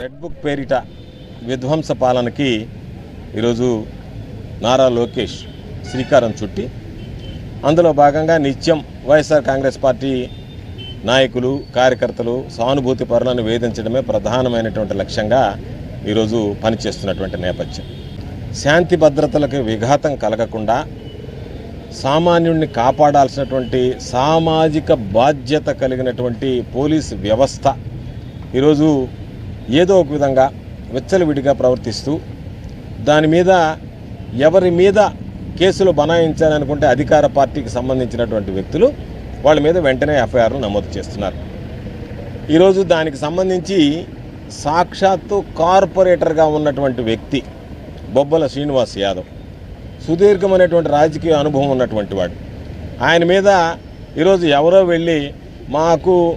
Red book పేరిట విధ్వంస పాలనకి ఈరోజు నారా లోకేష్ శ్రీకారం చుట్టి అందులో భాగంగా నిత్యం వైఎస్ఆర్ కాంగ్రెస్ పార్టీ నాయకులు కార్యకర్తలు సానుభూతి పరులను వేధించడమే ప్రధానమైనటువంటి లక్ష్యంగా ఈరోజు పనిచేస్తున్నటువంటి నేపథ్యం. శాంతి భద్రతలకు విఘాతం కలగకుండా సామాన్యుడిని కాపాడాల్సినటువంటి సామాజిక బాధ్యత కలిగినటువంటి పోలీస్ వ్యవస్థ ఈరోజు ఏదో ఒక విధంగా విచ్చలవిడిగా ప్రవర్తిస్తూ దాని మీద ఎవరి మీద కేసులు బనాయించాలనుకుంటే అధికార పార్టీకి సంబంధించినటువంటి వ్యక్తులు వాళ్ళ మీద వెంటనే ఎఫ్ఐఆర్లు నమోదు చేస్తున్నారు. ఈరోజు దానికి సంబంధించి సాక్షాత్తు కార్పొరేటర్గా ఉన్నటువంటి వ్యక్తి బొబ్బల శ్రీనివాస్ యాదవ్ సుదీర్ఘమైనటువంటి రాజకీయ అనుభవం ఉన్నటువంటి వాడు. ఆయన మీద ఈరోజు ఎవరో వెళ్ళి మాకు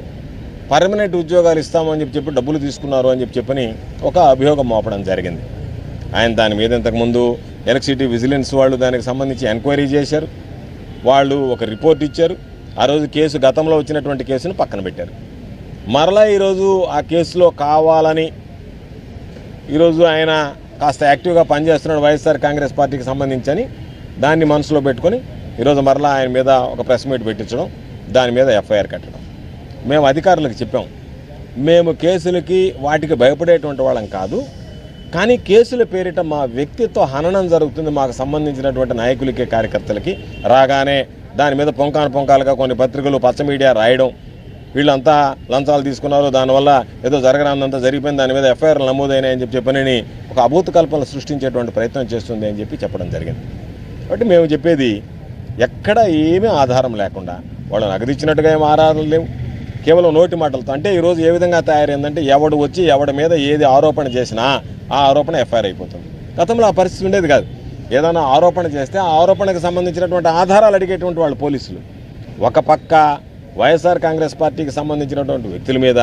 పర్మనెంట్ ఉద్యోగాలు ఇస్తామని చెప్పి చెప్పి డబ్బులు తీసుకున్నారు అని చెప్పి చెప్పని ఒక అభియోగం మోపడం జరిగింది. ఆయన దాని మీద ఇంతకుముందు ఎలక్ట్రిసిటీ విజిలెన్స్ వాళ్ళు దానికి సంబంధించి ఎంక్వైరీ చేశారు. వాళ్ళు ఒక రిపోర్ట్ ఇచ్చారు. ఆ రోజు కేసు గతంలో వచ్చినటువంటి కేసును పక్కన పెట్టారు. మరలా ఈరోజు ఆ కేసులో కావాలని ఈరోజు ఆయన కాస్త యాక్టివ్గా పనిచేస్తున్నాడు వైఎస్ఆర్ కాంగ్రెస్ పార్టీకి సంబంధించని దాన్ని మనసులో పెట్టుకొని ఈరోజు మరలా ఆయన మీద ఒక ప్రెస్ మీట్ పెట్టించడం దాని మీద ఎఫ్ఐఆర్ కట్టడం. మేము అధికారులకు చెప్పాం. మేము కేసులకి వాటికి భయపడేటువంటి వాళ్ళం కాదు. కానీ కేసుల పేరిట మా వ్యక్తిత్వ హననం జరుగుతుంది మాకు సంబంధించినటువంటి నాయకులకి కార్యకర్తలకి. రాగానే దాని మీద పొంకాను పొంకాలుగా కొన్ని పత్రికలు పచ్చ మీడియా రాయడం. వీళ్ళంతా లంచాలు తీసుకున్నారు. దానివల్ల ఏదో జరగరానంతా జరిగిపోయింది. దాని మీద ఎఫ్ఐఆర్లు నమోదైనాయని చెప్పి చెప్పనని ఒక అభూత కల్పనలు సృష్టించేటువంటి ప్రయత్నం చేస్తుంది అని చెప్పి చెప్పడం జరిగింది. కాబట్టి మేము చెప్పేది ఎక్కడ ఏమీ ఆధారం లేకుండా వాళ్ళని నగదిచ్చినట్టుగా ఏం ఆధారాలు లేవు. కేవలం నోటి మాటలతో. అంటే ఈరోజు ఏ విధంగా తయారైందంటే ఎవడు వచ్చి ఎవడి మీద ఏది ఆరోపణ చేసినా ఆ ఆరోపణ ఎఫ్ఐఆర్ అయిపోతుంది. గతంలో ఆ పరిస్థితి ఉండేది కాదు. ఏదైనా ఆరోపణ చేస్తే ఆ ఆరోపణకు సంబంధించినటువంటి ఆధారాలు అడిగేటువంటి వాళ్ళు పోలీసులు. ఒక పక్క వైఎస్ఆర్ కాంగ్రెస్ పార్టీకి సంబంధించినటువంటి వ్యక్తుల మీద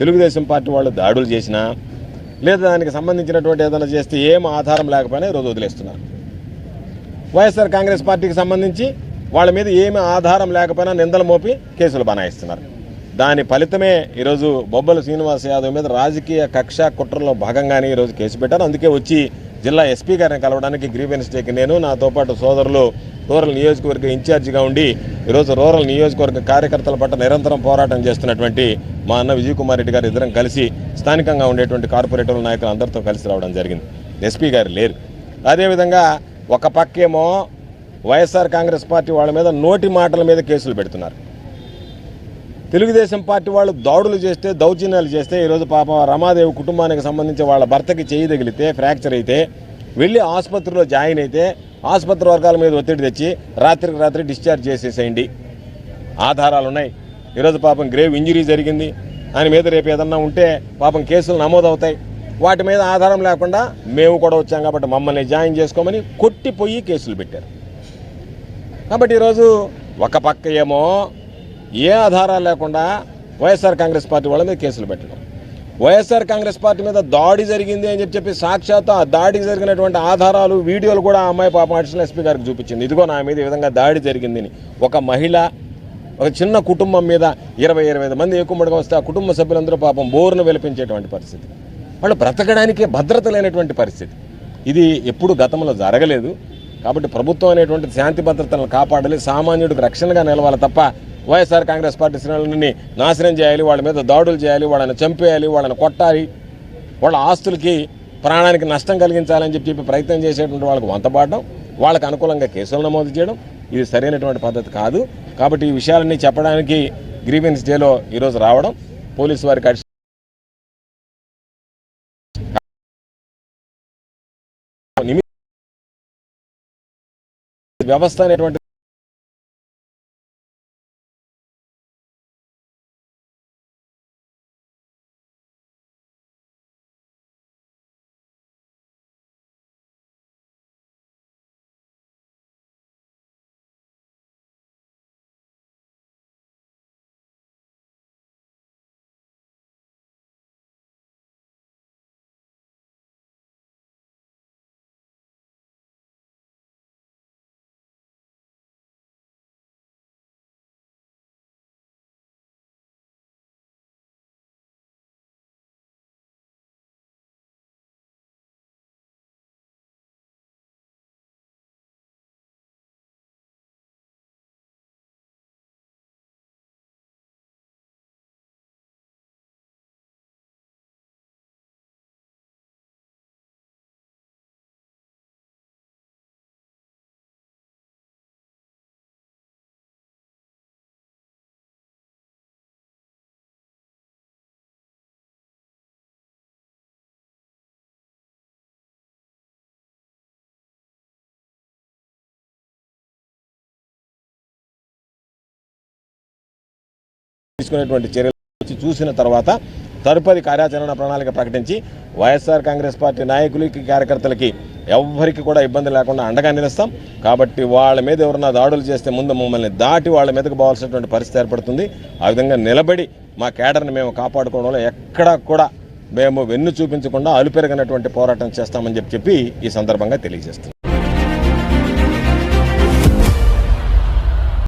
తెలుగుదేశం పార్టీ వాళ్ళు దాడులు చేసినా లేదా దానికి సంబంధించినటువంటి ఏదైనా చేస్తే ఏం ఆధారం లేకపోయినా ఈరోజు వదిలేస్తున్నారు. వైఎస్ఆర్ కాంగ్రెస్ పార్టీకి సంబంధించి వాళ్ళ మీద ఏమి ఆధారం లేకపోయినా నిందలు మోపి కేసులు బనాయిస్తున్నారు. దాని ఫలితమే ఈరోజు బొబ్బల శ్రీనివాస్ యాదవ్ మీద రాజకీయ కక్ష కుట్రలో భాగంగానే ఈరోజు కేసు పెట్టారు. అందుకే వచ్చి జిల్లా ఎస్పీ గారిని కలవడానికి గ్రీవెన్స్ డేకి నేను నాతో పాటు సోదరులు రూరల్ నియోజకవర్గ ఇన్ఛార్జిగా ఉండి ఈరోజు రూరల్ నియోజకవర్గ కార్యకర్తల పట్ల నిరంతరం పోరాటం చేస్తున్నటువంటి మా అన్న విజయ్ కుమార్ రెడ్డి గారు ఇద్దరం కలిసి స్థానికంగా ఉండేటువంటి కార్పొరేటర్ల నాయకులు అందరితో కలిసి రావడం జరిగింది. ఎస్పీ గారు లేరు. అదేవిధంగా ఒక పక్కేమో వైఎస్ఆర్ కాంగ్రెస్ పార్టీ వాళ్ళ మీద నోటి మాటల మీద కేసులు పెడుతున్నారు. తెలుగుదేశం పార్టీ వాళ్ళు దాడులు చేస్తే దౌర్జన్యాలు చేస్తే ఈరోజు పాప రమాదేవి కుటుంబానికి సంబంధించి వాళ్ళ భర్తకి చేయి తగిలితే ఫ్రాక్చర్ అయితే వెళ్ళి ఆసుపత్రిలో జాయిన్ అయితే ఆసుపత్రి వర్గాల మీద ఒత్తిడి తెచ్చి రాత్రికి రాత్రి డిశ్చార్జ్ చేసేసేయండి. ఆధారాలు ఉన్నాయి. ఈరోజు పాపం గ్రేవ్ ఇంజరీ జరిగింది. ఆయన మీద రేపు ఏదన్నా ఉంటే పాపం కేసులు నమోదవుతాయి. వాటి మీద ఆధారం లేకుండా మేము కూడా వచ్చాం కాబట్టి మమ్మల్ని జాయిన్ చేసుకోమని కొట్టిపోయి కేసులు పెట్టారు. కాబట్టి ఈరోజు ఒక పక్క ఏమో ఏ ఆధారాలు లేకుండా వైఎస్ఆర్ కాంగ్రెస్ పార్టీ వాళ్ళ మీద కేసులు పెట్టడం. వైఎస్ఆర్ కాంగ్రెస్ పార్టీ మీద దాడి జరిగింది అని చెప్పి చెప్పి సాక్షాత్తు ఆ దాడికి జరిగినటువంటి ఆధారాలు వీడియోలు కూడా ఆ అమ్మాయి పాపం అడిషనల్ ఎస్పీ గారికి చూపించింది. ఇదిగో నా మీద ఈ విధంగా దాడి జరిగిందని ఒక మహిళ ఒక చిన్న కుటుంబం మీద ఇరవై ఇరవై ఐదు మంది ఎక్కుమ్మడిగా వస్తే ఆ కుటుంబ సభ్యులందరూ పాపం బోరును వెలిపించేటువంటి పరిస్థితి. వాళ్ళు బ్రతకడానికి భద్రత లేనటువంటి పరిస్థితి. ఇది ఎప్పుడు గతంలో జరగలేదు. కాబట్టి ప్రభుత్వం అనేటువంటి శాంతి భద్రతలను కాపాడాలి సామాన్యుడికి రక్షణగా నిలవాలి తప్ప వైఎస్ఆర్ కాంగ్రెస్ పార్టీ శ్రేణులని నాశనం చేయాలి వాళ్ళ మీద దాడులు చేయాలి వాళ్ళని చంపేయాలి వాళ్ళని కొట్టాలి. వాళ్ళ ఆస్తులకి ప్రాణానికి నష్టం కలిగించాలని చెప్పి చెప్పి ప్రయత్నం చేసేటువంటి వాళ్ళకి వంతపాడడం వాళ్ళకు అనుకూలంగా కేసులు నమోదు చేయడం ఇది సరైనటువంటి పద్ధతి కాదు. కాబట్టి ఈ విషయాలన్నీ చెప్పడానికి గ్రీవెన్స్ డేలో ఈరోజు రావడం పోలీసు వారికి అడిషనల్ వ్యవస్థ అనేటువంటి తీసుకునేటువంటి చర్యలు వచ్చి చూసిన తర్వాత తదుపరి కార్యాచరణ ప్రణాళిక ప్రకటించి వైఎస్ఆర్ కాంగ్రెస్ పార్టీ నాయకులకి కార్యకర్తలకి ఎవ్వరికి కూడా ఇబ్బంది లేకుండా అండగా నిలుస్తాం. కాబట్టి వాళ్ళ మీద ఎవరన్నా దాడులు చేస్తే ముందు మమ్మల్ని దాటి వాళ్ళ మీదకు పోవాల్సినటువంటి పరిస్థితి ఏర్పడుతుంది. ఆ విధంగా నిలబడి మా కేడర్ని మేము కాపాడుకోవడంలో ఎక్కడా కూడా మేము వెన్ను చూపించకుండా అలుపెరగనటువంటి పోరాటం చేస్తామని చెప్పి చెప్పి ఈ సందర్భంగా తెలియజేస్తాం